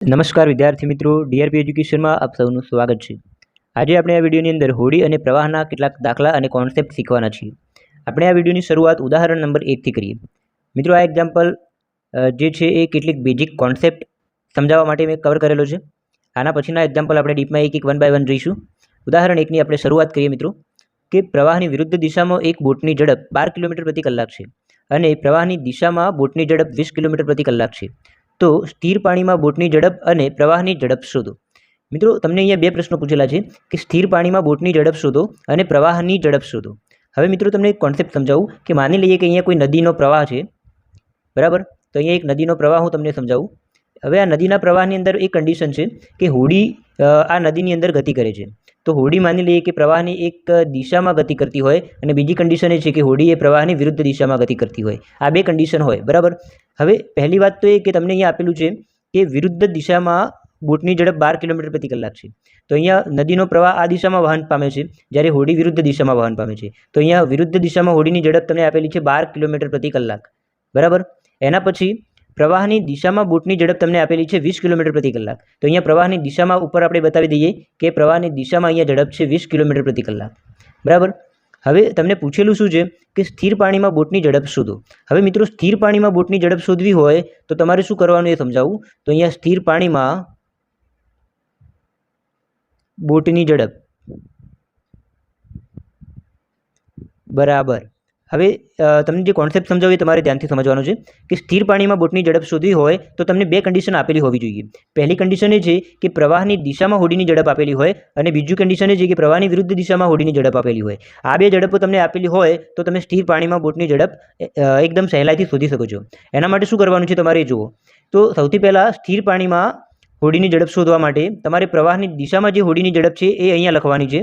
નમસ્કાર વિદ્યાર્થી મિત્રો, ડીઆરપી એજ્યુકેશનમાં આપ સૌનું સ્વાગત છે. આજે આપણે આ વિડીયોની અંદર હોડી અને પ્રવાહના કેટલાક દાખલા અને કોન્સેપ્ટ શીખવાના છીએ. આપણે આ વિડીયોની શરૂઆત ઉદાહરણ નંબર એકથી કરીએ. મિત્રો, આ એક્ઝામ્પલ જે છે એ કેટલીક બેઝિક કોન્સેપ્ટ સમજાવવા માટે મેં કવર કરેલો છે. આના પછીના એક્ઝામ્પલ આપણે ડીપમાં એક એક વન બાય વન જોઈશું. ઉદાહરણ એકની આપણે શરૂઆત કરીએ મિત્રો, કે પ્રવાહની વિરુદ્ધ દિશામાં એક બોટની ઝડપ બાર કિલોમીટર પ્રતિ કલાક છે અને પ્રવાહની દિશામાં બોટની ઝડપ વીસ કિલોમીટર પ્રતિ કલાક છે. તો સ્થિર પાણીમાં બોટની ઝડપ અને પ્રવાહની ઝડપ શોધો. મિત્રો, તમને અહીંયા બે પ્રશ્નો પૂછેલા છે કે સ્થિર પાણીમાં બોટની ઝડપ શોધો અને પ્રવાહની ઝડપ શોધો. હવે મિત્રો, તમને એક કોન્સેપ્ટ સમજાવું કે માની લઈએ કે અહીંયા કોઈ નદીનો પ્રવાહ છે. બરાબર? તો અહીંયા એક નદીનો પ્રવાહ હું તમને સમજાવું. હવે આ નદીના પ્રવાહની અંદર એક કન્ડિશન છે કે હોડી આ નદીની અંદર ગતિ કરે છે. તો હોડી માની લઈએ કે પ્રવાહની એક દિશામાં ગતિ કરતી હોય અને બીજી કન્ડિશન એ છે કે હોડી એ પ્રવાહની વિરુદ્ધ દિશામાં ગતિ કરતી હોય. આ બે કન્ડિશન હોય, બરાબર? હવે પહેલી વાત તો એ કે તમને અહીંયા આપેલું છે કે વિરુદ્ધ દિશામાં બોટની ઝડપ બાર કિલોમીટર પ્રતિ કલાક છે. તો અહીંયા નદીનો પ્રવાહ આ દિશામાં વહન પામે છે, જ્યારે હોડી વિરુદ્ધ દિશામાં વહન પામે છે. તો અહીંયા વિરુદ્ધ દિશામાં હોડીની ઝડપ તમને આપેલી છે બાર કિલોમીટર પ્રતિ કલાક. બરાબર? એના પછી પ્રવાહની દિશામાં બોટની ઝડપ તમને આપેલી છે વીસ કિલોમીટર પ્રતિ કલાક. તો અહીંયા પ્રવાહની દિશામાં ઉપર આપણે બતાવી દઈએ કે પ્રવાહની દિશામાં અહીંયા ઝડપ છે વીસ કિલોમીટર પ્રતિ કલાક. બરાબર? હવે તમને પૂછેલું શું છે કે સ્થિર પાણીમાં બોટની ઝડપ શોધો. હવે મિત્રો, સ્થિર પાણીમાં બોટની ઝડપ શોધવી હોય તો તમારે શું કરવાનું એ સમજાવું? તો અહીંયા સ્થિર પાણીમાં બોટની ઝડપ. બરાબર. હવે તમને જે કોન્સેપ્ટ સમજાવું એ તમારે ધ્યાનથી સમજવાનું છે કે સ્થિર પાણીમાં બોટની ઝડપ શોધવી હોય તો તમને બે કન્ડિશન આપેલી હોવી જોઈએ. પહેલી કન્ડિશન એ છે કે પ્રવાહની દિશામાં હોડીની ઝડપ આપેલી હોય અને બીજું કન્ડિશન એ છે કે પ્રવાહની વિરુદ્ધ દિશામાં હોડીની ઝડપ આપેલી હોય. આ બે ઝડપો તમને આપેલી હોય તો તમે સ્થિર પાણીમાં બોટની ઝડપ એકદમ સહેલાઈથી શોધી શકો છો. એના માટે શું કરવાનું છે તમારે જુઓ. તો સૌથી પહેલાં સ્થિર પાણીમાં હોડીની ઝડપ શોધવા માટે તમારે પ્રવાહની દિશામાં જે હોડીની ઝડપ છે એ અહીંયા લખવાની છે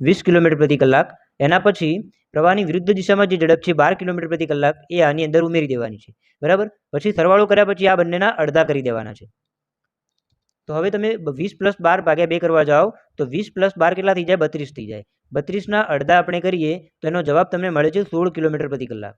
વીસ કિલોમીટર પ્રતિ કલાક. એના પછી પ્રવાહની વિરુદ્ધ દિશામાં જે ઝડપ છે બાર કિલોમીટર પ્રતિ કલાક એ આની અંદર ઉમેરી દેવાની છે. બરાબર? પછી સરવાળો કર્યા પછી આ બંનેના અડધા કરી દેવાના છે. તો હવે તમે વીસ પ્લસ બાર ભાગ્યા બે કરવા જાઓ, તો વીસ પ્લસ બાર કેટલા થઈ જાય? બત્રીસ થઈ જાય. બત્રીસના અડધા આપણે કરીએ, તો એનો જવાબ તમને મળે છે સોળ કિલોમીટર પ્રતિ કલાક.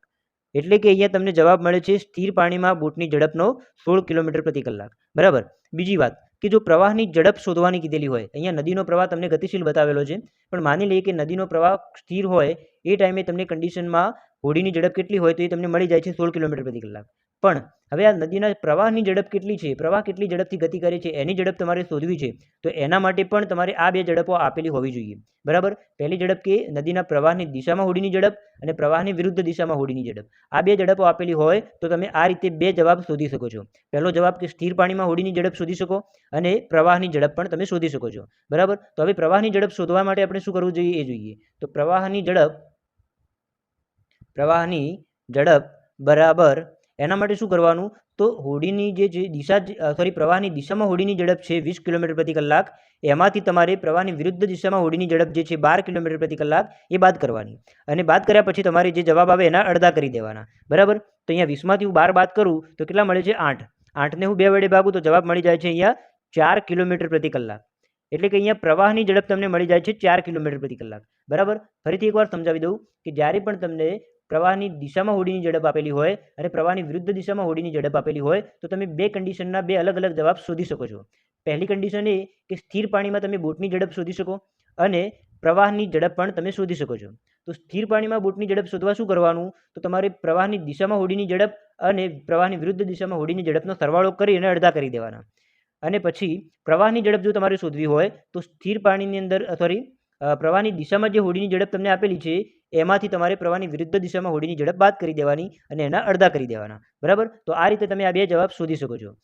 એટલે કે અહીંયા તમને જવાબ મળે છે સ્થિર પાણીમાં બોટની ઝડપનો સોળ કિલોમીટર પ્રતિ કલાક. બરાબર? બીજી વાત કે જો પ્રવાહની ઝડપ શોધવાની કીધેલી હોય, અહીંયા નદીનો પ્રવાહ તમને ગતિશીલ બતાવેલો છે, પણ માની લઈએ કે નદીનો પ્રવાહ સ્થિર હોય, એ ટાઈમે તમને કન્ડિશનમાં હોડીની ઝડપ કેટલી હોય તો એ તમને મળી જાય છે સોળ કિલોમીટર પ્રતિ કલાક. પણ હવે આ નદીના પ્રવાહની ઝડપ કેટલી છે? પ્રવાહ કેટલી ઝડપથી ગતિ કરે છે? એની ઝડપ તમારે શોધવી છે. તો એના માટે પણ તમારે આ બે ઝડપો આપેલી હોવી જોઈએ. બરાબર? પહેલી ઝડપ કે નદીના પ્રવાહની દિશામાં હોડીની ઝડપ અને પ્રવાહની વિરુદ્ધ દિશામાં હોડીની ઝડપ. આ બે ઝડપો આપેલી હોય તો તમે આ રીતે બે જવાબ શોધી શકો છો. પહેલો જવાબ કે સ્થિર પાણીમાં હોડીની ઝડપ શોધી શકો અને પ્રવાહની ઝડપ પણ તમે શોધી શકો છો. બરાબર? તો હવે પ્રવાહની ઝડપ શોધવા માટે આપણે શું કરવું જોઈએ એ જોઈએ. તો પ્રવાહની ઝડપ પ્રવાહની ઝડપ બરાબર એના માટે શું કરવાનું? તો હોડીની જે દિશા સોરી પ્રવાહની દિશામાં હોડીની ઝડપ છે વીસ કિલોમીટર પ્રતિ કલાક. એમાંથી તમારે પ્રવાહની વિરુદ્ધ દિશામાં હોડીની ઝડપ જે છે બાર કિલોમીટર પ્રતિ કલાક એ બાદ કરવાની. અને બાદ કર્યા પછી તમારે જે જવાબ આવે એના અડધા કરી દેવાના. બરાબર? તો અહીંયા વીસમાંથી હું બાર બાદ કરું તો કેટલા મળે છે? આઠ. આઠને હું બે વડે ભાગું તો જવાબ મળી જાય છે અહીંયા ચાર કિલોમીટર પ્રતિ કલાક. એટલે કે અહીંયા પ્રવાહની ઝડપ તમને મળી જાય છે ચાર કિલોમીટર પ્રતિ કલાક. બરાબર? ફરીથી એકવાર સમજાવી દઉં કે જ્યારે પણ તમને પ્રવાહની દિશામાં હોડીની ઝડપ આપેલી હોય અને પ્રવાહની વિરુદ્ધ દિશામાં હોડીની ઝડપ આપેલી હોય, તો તમે બે કન્ડિશનના બે અલગ અલગ જવાબ શોધી શકો છો. પહેલી કન્ડિશન એ કે સ્થિર પાણીમાં તમે બોટની ઝડપ શોધી શકો અને પ્રવાહની ઝડપ પણ તમે શોધી શકો છો. તો સ્થિર પાણીમાં બોટની ઝડપ શોધવા શું કરવાનું? તો તમારે પ્રવાહની દિશામાં હોડીની ઝડપ અને પ્રવાહની વિરુદ્ધ દિશામાં હોડીની ઝડપનો સરવાળો કરી અને અડધા કરી દેવાના. અને પછી પ્રવાહની ઝડપ જો તમારે શોધવી હોય, તો સ્થિર પાણીની અંદર સોરી પ્રવાહની દિશામાં જે હોડીની ઝડપ તમને આપેલી છે, એમાંથી તમારે પ્રવાહની વિરુદ્ધ દિશામાં હોડીની ઝડપ બાદ કરી દેવાની અને એના અડધા કરી દેવાના. બરાબર? તો આ રીતે તમે આ બે જવાબ શોધી શકો છો.